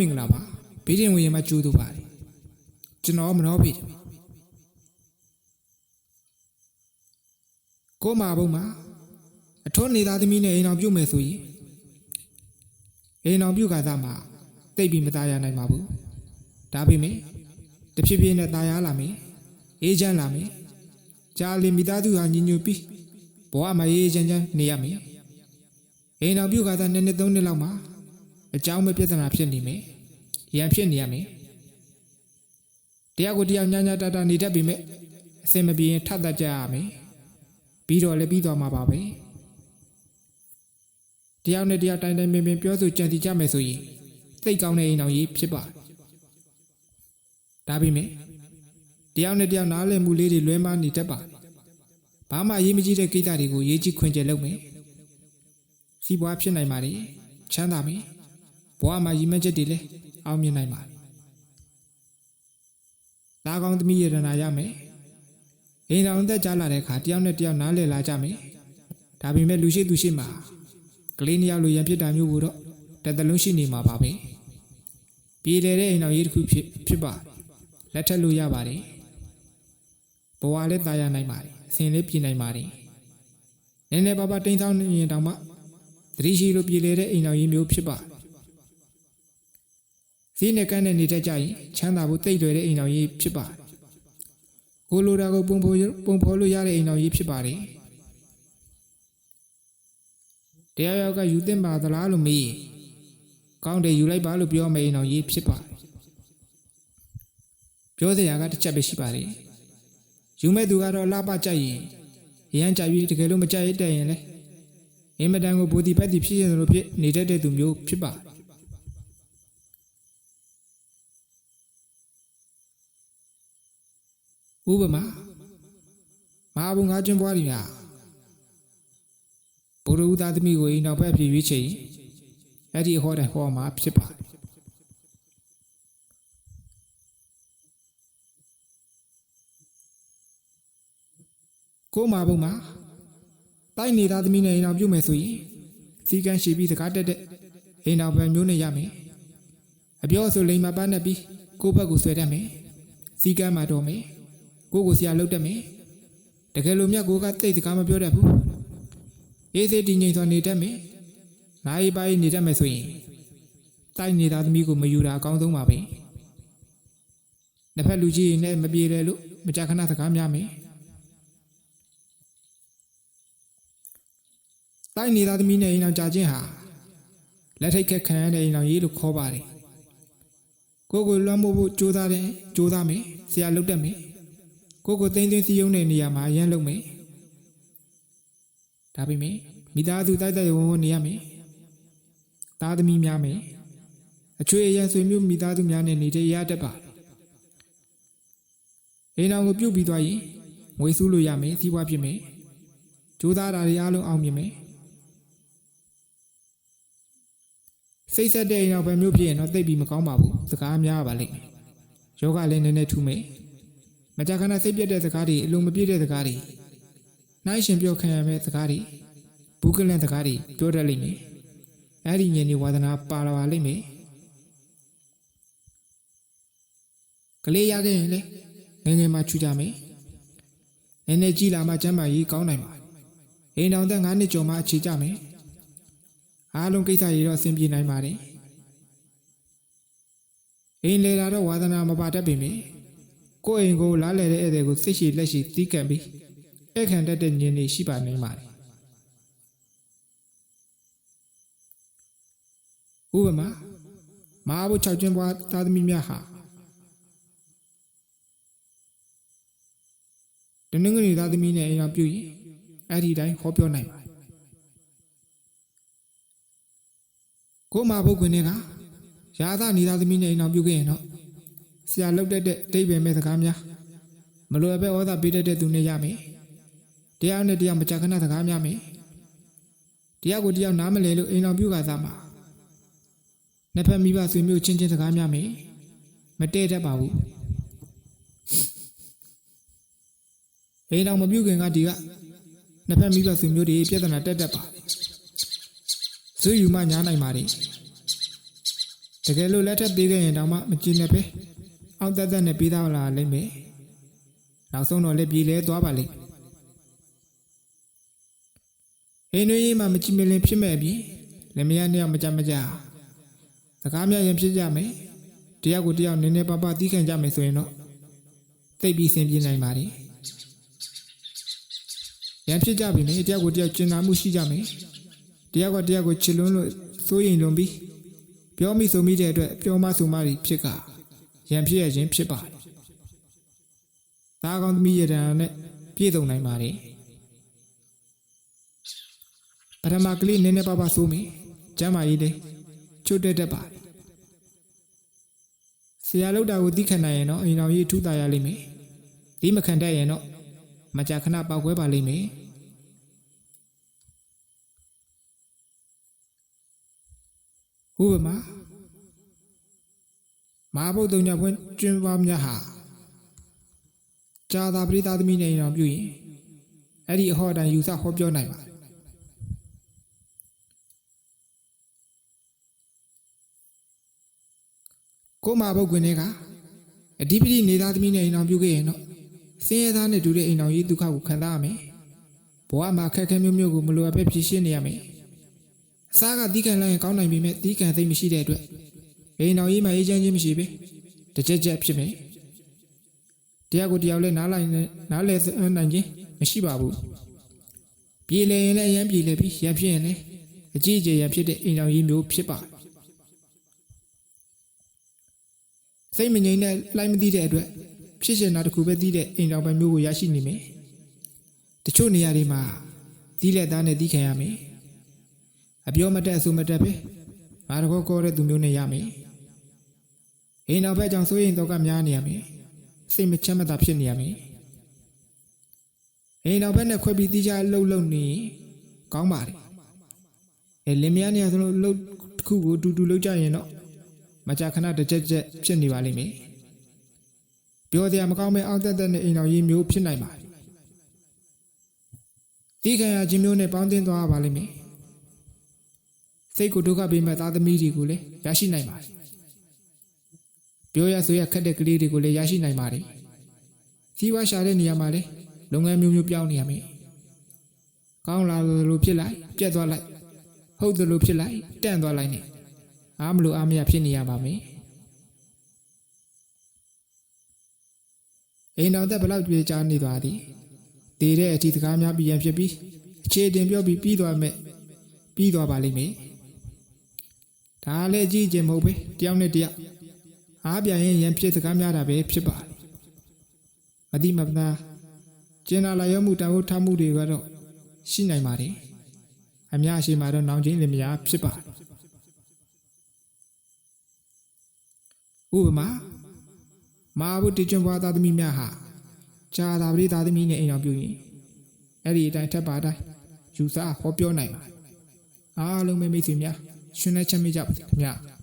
မင်္ဂလာပါဘေးရင်ဝင်ရမှာကျူးတို့ပါတယ်ကျွန်တော်မနောဖေတယ်ကိုမာဘုံမှာအထွန်းနေသားသမီးနဲ့အိမ်အောင်ပြုတ်မယ်ဆိုရင်အိမ်အောင်ပြုတ်ကသားမှာတိတ်ပြီးမသားရနိုင်ပါဘူးဒါပေမဲ့တဖြည်းဖြည်းနဲ့သားရလာမယ်အေးချမ်းလာမယ်ကြာလင်မိသားစုဟာညီညွတ်ပြီးဘဝမှာအေးချမ်းချမ်းနေရမယ်အိမ်အောင်ပြုတ်ကသားနှစ်နှစ်သုံးနှစ်လောက်မှာ အကြောင်းမဲ့ပြဿနာဖြစ်နေမယ်ရန်ဖြစ်နေရမယ်တရားကိုတရားညာညာတတာနေတတ်ပြီမဲ့အစင်မပြေရင်ထပ်တတ်ကြရမယ်ပြီးတော့လည်းပြီးသွားမှာပါပဲတရားနဲ့တရားတိုင်းတိုင်းပင်ပင်ပြောဆိုကြံစီကြမယ်ဆိုရင်သိတ်ကောင်းတဲ့အိမ်တော်ကြီးဖြစ်ပါဒါပေမဲ့တရားနဲ့တရားနားလည်မှုလေးတွေလွဲမှားနေတတ်ပါဘာမှအရေးမကြီးတဲ့ကိစ္စတွေကိုရေးကြည့်ခွင့်ကျက်လုပ်မယ်စီးပွားဖြစ်နိုင်ပါလေချမ်းသာမယ် ဘဝမှာရည်မှန်းချက်တွေလည်းအောင်မြင်နိုင်ပါလေဒါကောင်းသမီးရတနာရမယ်အိမ်တော်သက်ကြလာတဲ့အခါတယောက်နဲ့တယောက်နားလည်လာကြမယ်ဒါပေမဲ့လူရှိသူရှိမှာကလေးနှစ်ယောက်လိုရန်ဖြစ်တာမျိုးကိုတော့တစ်သလုံးရှိနေမှာပါပဲပြည်တယ်တဲ့အိမ်တော်ရေးတစ်ခုဖြစ်ဖြစ်ပါလက်ထက်လို့ရပါတယ်ဘဝလည်းตายရနိုင်ပါတယ်အစဉ်လေးပြည်နိုင်ပါတယ်နည်းနည်းပါးပါးတိမ်ဆောင်းနေရင်တောင်မှသတိရှိလို့ပြည်လေတဲ့အိမ်တော်ရေးမျိုးဖြစ်ပါစ ည်းနဲ့ကန်းနဲ့နေတတ်ကြရင်ချမ်းသာဖို့တိတ်လွယ်တဲ့အိမ်တော်ကြီးဖြစ်ပါတယ်။ကိုလိုတာကိုပုံဖော်ပုံဖော်လို့ရတဲ့အိမ်တော်ကြီးဖြစ်ပါတယ်။တရားရောက်ကယူသင့်ပါသလားလို့မေးရင်ကောင်းတယ်ယူလိုက်ပါလို့ပြောမယ်အိမ်တော်ကြီးဖြစ်ပါတယ်။ပြောစရာကတစ်ချက်ပဲရှိပါတယ်။ယူမဲ့သူကတော့လှပကြိုက်ရင်ရမ်းကြိုက်ပြီးတကယ်လို့မကြိုက်တဲ့ရင်လေအင်မတန်ကိုဘူဒီပတ်တီဖြစ်ရင်လို့ဖြစ်နေတတ်တဲ့သူမျိုးဖြစ်ပါတယ်။ ဥပမာမဟာဘုံငါးကျွန်းပွားတွေကဘုရဦးသားသမီးကိုအိမ်တော်ဖက်ဖြစ်ရွေးချယ်ရင်အဲ့ဒီဟောတဲ့ဟောမှာဖြစ်ပါတယ်ကိုမဘုံမှာတိုက်နေသားသမီးနဲ့အိမ်တော်ပြုတ်မယ်ဆိုရင်စီကန်းရှိပြီးစကားတက်တဲ့အိမ်တော်ပဲမျိုးနဲ့ရမယ်အပြောဆိုလိမ်မပန်းနဲ့ပြီးကိုယ့်ဘက်ကိုဆွဲတတ်မယ်စီကန်းမှာတော့မယ် ကိုကိုဆရာလှုပ်တတ်မယ်တကယ်လို့မြတ်ကိုကတိတ်စကားမပြောတတ်ဘူးအေးသေးတည်ငြိမ်စွာနေတတ်မယ်နာရီပိုင်းနေတတ်မယ်ဆိုရင်တိုက်နေတာသမီးကိုမယူတာအကောင်းဆုံးပါပဲနှစ်ဖက်လူကြီးနဲ့မပြေတယ်လို့မကြခဏစကားများမယ်တိုက်နေတာသမီးနဲ့အိမ်အောင်ကြာချင်းဟာလက်ထိတ်ခက်ခံရတဲ့အိမ်အောင်ရေးလို့ခေါ်ပါတယ်ကိုကိုလွှမ်းမိုးဖို့ကြိုးစားတယ်ကြိုးစားမယ်ဆရာလှုပ်တတ်မယ် ကိုကိုသိန်းသိန်းစီယုံတဲ့နေရာမှာရမ်းလုံးမယ်ဒါပေမဲ့မိသားစုတိုက်တိုက်ဝဝနေရမယ်သားသမီးများမယ်အချွေအရန်ဆွေမျိုးမိသားစုများနဲ့နေတဲ့ရတတ်ပါအိမ်တော်ကိုပြုတ်ပြီးသွားရင်ငွေစုလို့ရမယ်စီးပွားဖြစ်မယ်ကြိုးစားတာတွေအားလုံးအောင်မြင်မယ်စိတ်ဆက်တဲ့အိမ်တော်ပဲမျိုးဖြစ်ရင်တော့တိတ်ပြီးမကောင်းပါဘူးစကားများပါလိမ့်မယ်ယောဂလည်းနည်းနည်းထူးမယ် မကြာခဏစိတ်ပြတ်တဲ့စကားတွေအလုံးမပြည့်တဲ့စကားတွေနိုင်ရှင်ပြောခံရမယ့်စကားတွေဘူးကလန်စကားတွေပြောတတ်လိမ့်မယ်အဲ့ဒီညင်ဒီဝါဒနာပါလာပါလိမ့်မယ်ကလေးရခဲ့ရင်လေငယ်ငယ်မှချူကြမယ်နည်းနည်းကြည်လာမှကျမ်းမာရေးကောင်းနိုင်ပါအိမ်တော်သက်9နှစ်ကျော်မှအခြေကြမယ်အားလုံးကိစ္စတွေတော့အဆင်ပြေနိုင်ပါတယ်အိမ်လေလာတော့ဝါသနာမပါတတ်ပေမယ့် ကိုယ့်အိမ်ကိုလားလဲတဲ့ဧည့်သည်ကိုစိတ်ရှိလက်ရှိတီးကပ်ပြီးအခန့်တက်တဲ့ညင်နေရှိပါနိုင်ပါတယ်ဥပမာမဟာဘု6ကျွန်းပွားသားသမီးများဟာတနင်္ဂနွေသားသမီးနဲ့အိမ်အောင်ပြုရင်အဲ့ဒီတိုင်းဟောပြောနိုင်ပါတယ်ကိုမဟာဘုကွင်တွေကရာသနေသားသမီးနဲ့အိမ်အောင်ပြုခဲ့ရင်တော့ ဆရာလောက်တတ်တဲ့အတိတ်ပဲမဲ့စကားများမလွယ်ပဲဩသာပေးတတ်တဲ့သူနဲ့ရမယ်တရားနဲ့တရားမကြခဏစကားများမယ်တရားကိုတရားနားမလဲလို့အိမ်တော်ပြုကစားမှာနှစ်ဖက်မိဘဆွေမျိုးချင်းချင်းစကားများမယ်မတည့်တတ်ပါဘူးအိမ်တော်မပြုခင်ကဒီကနှစ်ဖက်မိဘဆွေမျိုးတွေပြဿနာတက်တတ်ပါဇွယူမညားနိုင်ပါလေတကယ်လို့လက်ထပ်ပေးခဲ့ရင်တောင်မှမကြည့်နဲ့ပဲ အောက်တက်တက်နဲ့ပေးသားလာလိမ့်မယ်နောက်ဆုံးတော့လက်ပြေလဲသွားပါလိမ့်အင်းနွေးကြီးမှမကြည့်မလင်ဖြစ်မဲ့အပြင်လက်မယားနှစ်ယောက်မကြမကြစကားများရင်ဖြစ်ကြမယ်တယောက်ကိုတယောက်နည်းနည်းပါးပါးသီးခံကြမယ်ဆိုရင်တော့သိပ်ပြီးဆင်ပြေနိုင်ပါတယ်ရန်ဖြစ်ကြပြီလေတယောက်ကိုတယောက်ကျင်နာမှုရှိကြမယ်တယောက်ကတယောက်ကိုချစ်လွန်းလို့စိုးရင်လွန်ပြီးပြောမိဆိုမိတဲ့အတွက်ပြောမဆိုမတွေဖြစ်က ရံဖြစ်ရခြင်းဖြစ်ပါတယ်။သားကောင်းသမီးရတနာနဲ့ပြည့်စုံနိုင်ပါတယ်။ပထမကလေးနည်းနည်းပါးပါးဆိုမိကျမ်းမာရေးလေးချွတ်တက်တတ်ပါတယ်။ဆရာလောက်တာကိုသိခံနိုင်ရင်တော့အိမ်တော်ကြီးထူးတာရလိမ့်မယ်။ဒီမခံတတ်ရင်တော့မကြာခဏပောက်ကွဲပါလိမ့်မယ်။ဥပမာ မဟာဗုဒ္ဓညဖွင့်ကျွန်းပွားများဟာဇာတာပရိသသမီးနဲ့အိမ်တော်ပြုရင်အဲ့ဒီအဟောအတိုင်းယူဆဟောပြောနိုင်ပါတယ်ကိုမဟာဗုဒ္ဓကွင်းတွေကအဓိပတိနေသားသမီးနဲ့အိမ်တော်ပြုခဲ့ရင်တော့ဆင်းရဲသားနဲ့တူတဲ့အိမ်တော်ရေးဒုက္ခကိုခံစားရမယ်ဘဝမှာခက်ခဲမျိုးမျိုးကိုမလိုအပ်ပဲဖြေရှင်းနေရမယ်အစားကတီးခံလိုက်ရင်ကောင်းနိုင်ပေမဲ့တီးခံသိမ့်မရှိတဲ့အတွက် အိမ်တော်ကြီးမှအေးချမ်းခြင်းမရှိပဲတစ်ချက်ချက်ဖြစ်မယ်တရားကိုတရားလည်းနားလိုက်နဲ့နားလဲနိုင်ခြင်းမရှိပါဘူးပြေလေရင်လည်းအရင်ပြေလေပြီးရဖြစ်ရင်လည်းအကြည့်အကျယ်ရဖြစ်တဲ့အိမ်တော်ကြီးမျိုးဖြစ်ပါစိတ်မငြိမ်တဲ့လိုက်မသိတဲ့အတွက်ဖြစ်ရှင်တာတစ်ခုပဲသိတဲ့အိမ်တော်ပဲမျိုးကိုရရှိနေမယ်တချို့နေရာတွေမှာတီးလက်သားနဲ့တီးခံရမယ်အပြောမတက်အဆူမတက်ပဲငါတကောကောတဲ့သူမျိုးနဲ့ရမယ် အိမ်နောက်ဘက်ကြောင့်စိုးရင်တော့ကများနေရမယ်စိတ်မချမ်းမသာဖြစ်နေရမယ်အိမ်နောက်ဘက်နဲ့ခွဲပြီးတီးကြလှုပ်လှုပ်နေရင်ကောင်းပါတယ်အဲလင်မယားနေရာဆိုလို့လှုပ်တစ်ခုကိုတူတူလှုပ်ကြရင်တော့မကြာခဏတစ်ချက်ချက်ဖြစ်နေပါလိမ့်မယ်ပြောစရာမကောင်းမဲ့အောက်တက်တက်နဲ့အိမ်တော်ရေးမျိုးဖြစ်နိုင်ပါတယ်ဒီခံရခြင်းမျိုးနဲ့ပေါင်းသင်းသွားပါလိမ့်မယ်စိတ်ကိုဒုက္ခပေးမဲ့သားသမီးတွေကိုလည်းရရှိနိုင်ပါတယ် ပြောရဆိုရခက်တဲ့ကလေးတွေကိုလည်းရရှိနိုင်ပါတယ်စီးပွားရှာတဲ့နေရာမှာလည်းလုပ်ငန်းမျိုးမျိုးပြောင်းနေရမယ်ကောင်းလာလို့ဖြစ်လိုက်ပြတ်သွားလိုက်ဟုတ်တယ်လို့ဖြစ်လိုက်တန့်သွားလိုက်နေအားမလို့အားမရဖြစ်နေရပါမယ်အိမ်တော်သက်ဘလောက်ပြေချာနေသွားသည်တည်တဲ့အထီးစကားများပြီးရန်ဖြစ်ပြီးအခြေတင်ပြောပြီးပြီးသွားမဲ့ပြီးသွားပါလိမ့်မယ်ဒါလည်းကြည့်ခြင်းမဟုတ်ပဲတယောက်နဲ့တယောက် အားပြန်ရင်ရန်ဖြစ်စကားများတာပဲဖြစ်ပါတယ်မတိမပနာကျင်နာလာရမှုတန်ဖိုးထားမှုတွေကတော့ရှိနိုင်ပါတယ်အများရှိမှတော့နောင်ချင်းလင်မယားဖြစ်ပါတယ်ဥပမာမာဘုတိကျွန်းဘွားသားသမီးများဟာဂျာသာပရိသားသမီးနဲ့အိမ်အောင်ပြုရင်အဲ့ဒီအတိုင်းထပ်ပါတိုင်းယူဆဟောပြောနိုင်ပါတယ်အားလုံးပဲမိတ်ဆွေများရှင်နဲ့ချက်မိကြပါခင်ဗျာ